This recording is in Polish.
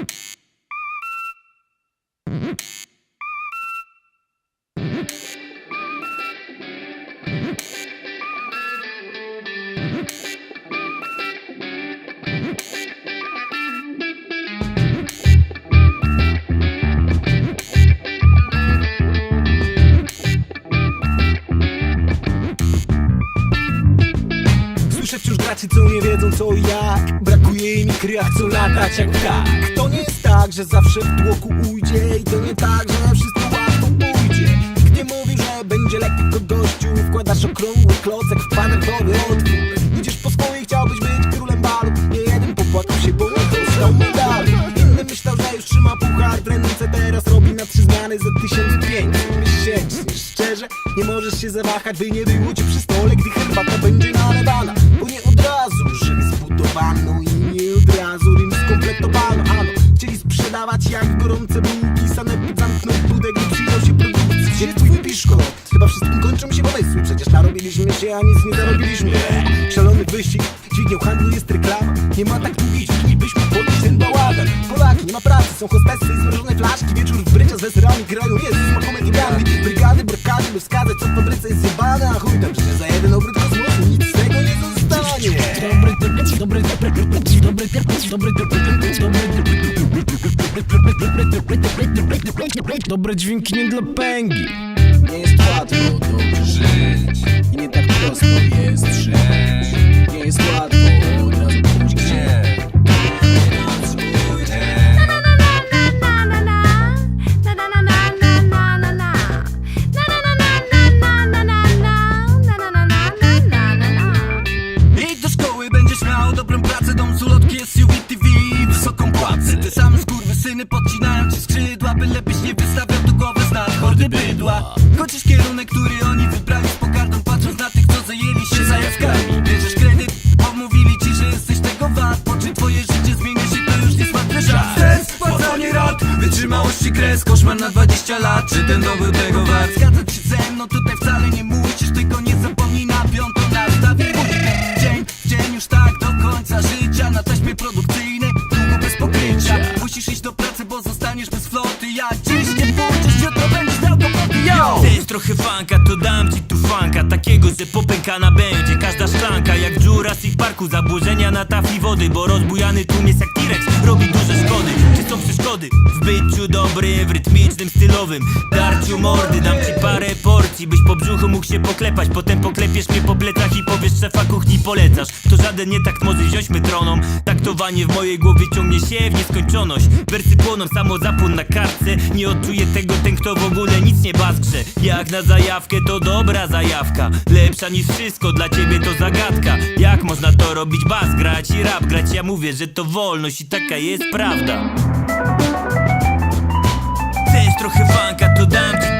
you Słyszę wciąż graczy, co nie wiedzą co i jak. Brakuje im kryjach, co latać jak ptak. To nie jest tak, że zawsze w tłoku ujdzie I to nie tak, że wszystko łatwo pójdzie. Nikt nie mówi, że będzie lekko gościu Wkładasz okrągły klocek w kwadratowy otwór. Idziesz po swoje, chciałbyś być królem balu. Nie jeden popłakał się, bo nie dostał medalu. Inny myślał, że już trzyma puchar. W ręce Teraz robi na trzy zmiany za 1500 miesięcznie Szczerze, nie możesz się zawahać By nie było cię przy stole, gdy herbata będzie nalewana zbudowano I nie od razu Rim skompletowano Ano, chcieli sprzedawać jak gorące bułki Sanepid zamknął budek i przyjął się produkcji Gdzie twój piszko? Chyba wszystkim kończą się pomysły. Przecież narobiliśmy się, a nic nie zarobiliśmy. Szalony wyścig, dźwignią handlu jest reklama. Nie ma tak długiej dźwigni, byśmy podnieść ten bałagan. Polaki, nie ma pracy, są hostessy i zmrożone flaszki. Wieczór w brycia z weserami grają Jezus, ma komedii brandy Brygady, brokady, by wskazać co w fabryce jest zjebane A chuj tam, przecież za jeden obrót kosmosu dobry, dobre dźwięki nie dla pęgi. Nie jest łatwo dobrze żyć I nie tak prosto jest żyć wytrzymałości kres Koszmar na 20 lat, czy ten dom był tego wart? Zgadzać się ze mną, tutaj wcale nie musisz Tylko nie zapomnij na piątą nastawić Dzień w dzień już tak do końca życia. Na taśmie produkcyjnej, długo bez pokrycia. Musisz iść do pracy, bo zostaniesz bez floty. Jak Chcesz trochę funka, to dam ci tu funka. Takiego, że popękana będzie. Każda szklanka Jak w Jurassic Parku, zaburzenia na tafli wody Bo rozbujany tłum jest jak T-Rex, robi duże szkody. Czy są przeszkody? W byciu dobrym, w rytmicznym, stylowym. Darciu mordy, dam ci parę porcji Byś po brzuchu mógł się poklepać. Potem poklepiesz mnie po plecach i powiesz szefa kuchni polecasz. To żaden nie takt może wziąć metronom Taktowanie w mojej głowie ciągnie się w nieskończoność. Wersy płoną, samo zapłon na kartce. Nie odczuję tego ten kto w ogóle nic nie Jak na zajawkę to dobra zajawka. Lepsza niż wszystko, dla ciebie to zagadka. Jak można to robić? Bas, grać i rap grać. Ja mówię, że to wolność i taka jest prawda. Chcesz trochę funka, to dam ci